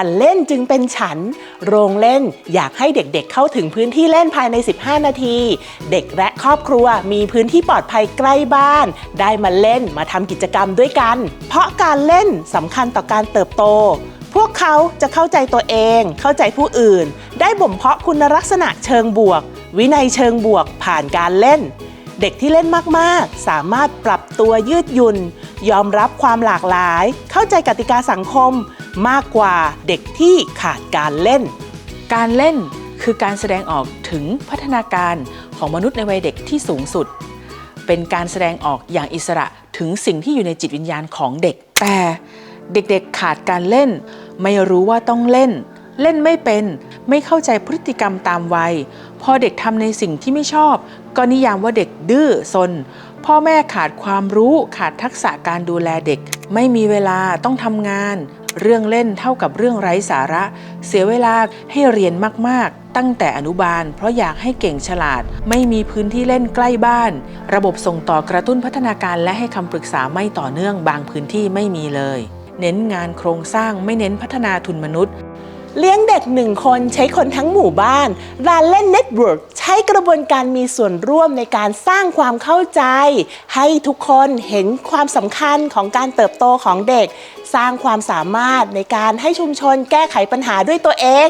ฉันเล่นจึงเป็นฉัน โรงเล่นอยากให้เด็กๆเข้าถึงพื้นที่เล่นภายใน 15 นาที เด็กและครอบครัวมีพื้นที่ปลอดภัยใกล้บ้าน ได้มาเล่นมาทำกิจกรรมด้วยกัน เพราะการเล่นสำคัญต่อการเติบโตพวกเขาจะเข้าใจตัวเอง เข้าใจผู้อื่น ได้บ่มเพาะคุณลักษณะเชิงบวก วินัยเชิงบวกผ่านการเล่น เด็กที่เล่นมากๆ สามารถปรับตัวยืดหยุ่น ยอมรับความหลากหลาย เข้าใจกติกาสังคม มากกว่าเด็กที่ขาดการเล่น การเล่นคือการแสดงออกถึงพัฒนาการของมนุษย์ในวัยเด็กที่สูงสุด เป็นการแสดงออกอย่างอิสระถึงสิ่งที่อยู่ในจิตวิญญาณของเด็ก แต่เด็กๆขาดการเล่น ไม่รู้ว่าต้องเล่น เล่นไม่เป็น ไม่เข้าใจพฤติกรรมตามวัย พอเด็กทำในสิ่งที่ไม่ชอบ ก็นิยามว่าเด็กดื้อซน พ่อแม่ขาดความรู้ ขาดทักษะการดูแลเด็ก ไม่มีเวลาต้องทำงาน เรื่องเล่นเท่ากับเรื่องไร้สาระ เสียเวลาให้เรียนมากๆ ตั้งแต่อนุบาล เพราะอยากให้เก่งฉลาด ไม่มีพื้นที่เล่นใกล้บ้าน ระบบส่งต่อกระตุ้นพัฒนาการและให้คำปรึกษาไม่ต่อเนื่องบางพื้นที่ไม่มีเลย เน้นงานโครงสร้างไม่เน้นพัฒนาทุนมนุษย์ เลี้ยงเด็กหนึ่งคนใช้คนทั้งหมู่บ้านร้านเล่นเน็ตเวิร์กใช้กระบวนการมีส่วนร่วมในการสร้างความเข้าใจ ให้ทุกคนเห็นความสำคัญของการเติบโตของเด็ก สร้างความสามารถในการให้ชุมชนแก้ไขปัญหาด้วยตัวเอง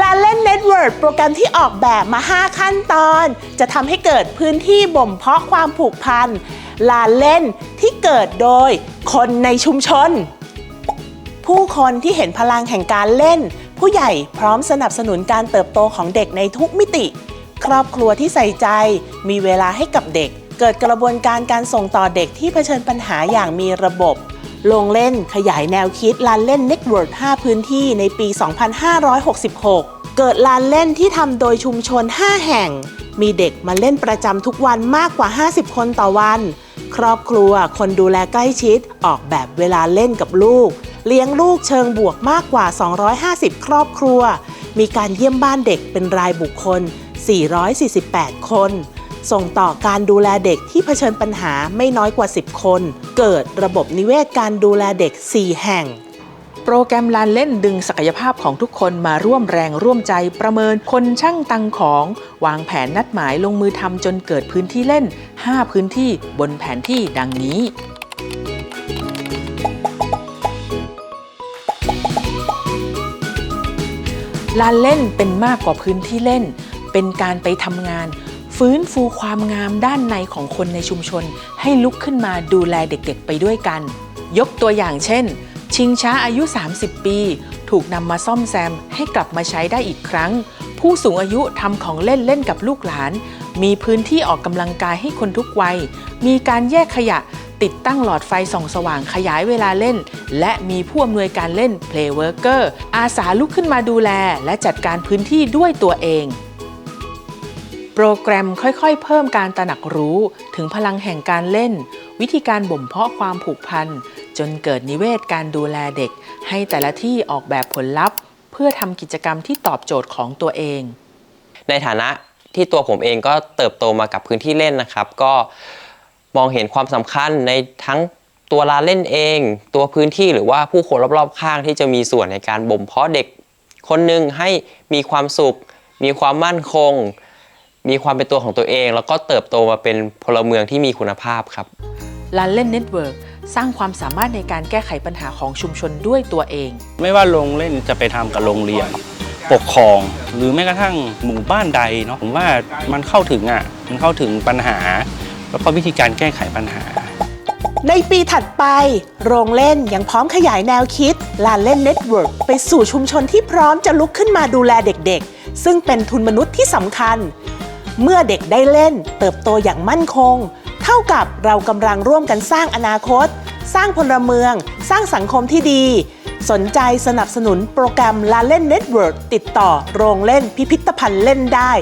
ลานเล่นเน็ตเวิร์กโปรแกรมที่ออกแบบมา 5 ขั้นตอน จะทำให้เกิดพื้นที่บ่มเพาะความผูกพันลานเล่นที่เกิดโดยคนในชุมชน ผู้คนที่เห็นพลังแห่งการเล่น ผู้ใหญ่พร้อมสนับสนุนการเติบโตของเด็กในทุกมิติ ครอบครัวที่ใส่ใจ มีเวลาให้กับเด็ก เกิดกระบวนการการส่งต่อเด็กที่เผชิญปัญหาอย่างมีระบบ ลงเล่นขยายแนวคิดลานเล่นเน็ตเวิร์ก5พื้นที่ในปี 2566 เกิดลานเล่นที่ทำโดยชุมชน 5 แห่ง มีเด็กมาเล่นประจำทุกวันมากกว่า 50 คนต่อวัน ครอบครัวคนดูแลใกล้ชิดออกแบบเวลาเล่นกับลูก เลี้ยงลูกเชิงบวกมากกว่า 250 ครอบครัว มีการเยี่ยมบ้านเด็กเป็นรายบุคคล 448 คน ส่งต่อการดูแลเด็กที่เผชิญปัญหาไม่น้อยกว่า 10 คน เกิดระบบนิเวศการดูแลเด็ก 4 แห่งโปรแกรมลานเล่นดึงศักยภาพของทุกคนมาร่วมแรงร่วมใจประเมินคนช่างตังของ วางแผนนัดหมายลงมือทำจนเกิดพื้นที่เล่น 5 พื้นที่บนแผนที่ดังนี้ ลานเล่นเป็นมากกว่าพื้นที่เล่น เป็นการไปทำงาน ฟื้นฟูความงามด้านในของคนในชุมชน ให้ลุกขึ้นมาดูแลเด็กๆไปด้วยกัน ยกตัวอย่างเช่น ชิงช้าอายุ 30 ปี ถูกนำมาซ่อมแซมให้กลับมาใช้ได้อีกครั้ง ผู้สูงอายุทำของเล่นเล่นกับลูกหลาน มีพื้นที่ออกกำลังกายให้คนทุกวัย มีการแยกขยะ ติดตั้งหลอดไฟส่องสว่างขยายเวลาเล่น และมีผู้อำนวยการเล่น Play Worker อาสาลุกขึ้นมาดูแล และจัดการพื้นที่ด้วยตัวเองโปรแกรมค่อยๆ เพิ่มการตระหนักรู้ถึงพลังแห่งการเล่น วิธีการบ่มเพาะความผูกพัน จนเกิดนิเวศการดูแลเด็ก ให้แต่ละที่ออกแบบผลลัพธ์ เพื่อทำกิจกรรมที่ตอบโจทย์ของตัวเอง ในฐานะที่ตัวผมเองก็เติบโตมากับพื้นที่เล่นนะครับ ก็ มองเห็นความสำคัญในทั้งตัวลานเล่นเอง ตัวพื้นที่หรือว่าผู้คนรอบๆข้างที่จะมีส่วนในการบ่มเพาะเด็ก คนหนึ่งให้มีความสุข มีความมั่นคง มีความเป็นตัวของตัวเอง แล้วก็เติบโตมาเป็นพลเมืองที่มีคุณภาพครับลานเล่นเน็ตเวิร์กสร้างความสามารถในการแก้ไขปัญหาของชุมชนด้วยตัวเอง ไม่ว่าโรงเล่นจะไปทำกับโรงเรียน ปกครอง หรือแม้กระทั่งหมู่บ้านใดเนาะผมว่ามันเข้าถึงอะมันเข้าถึงปัญหา แล้วก็วิธีการแก้ไขปัญหา ในปีถัดไป โรงเล่นยังพร้อมขยายแนวคิด ลานเล่นเน็ตเวิร์กไปสู่ชุมชนที่พร้อมจะลุกขึ้นมาดูแลเด็กๆ ซึ่งเป็นทุนมนุษย์ที่สำคัญ เมื่อเด็กได้เล่นเติบโตอย่างมั่นคง เท่ากับเรากำลังร่วมกันสร้างอนาคต สร้างพลเมือง สร้างสังคมที่ดี สนใจสนับสนุนโปรแกรมลาเล่นเน็ตเวิร์กติดต่อโรงเล่นพิพิธภัณฑ์เล่นได้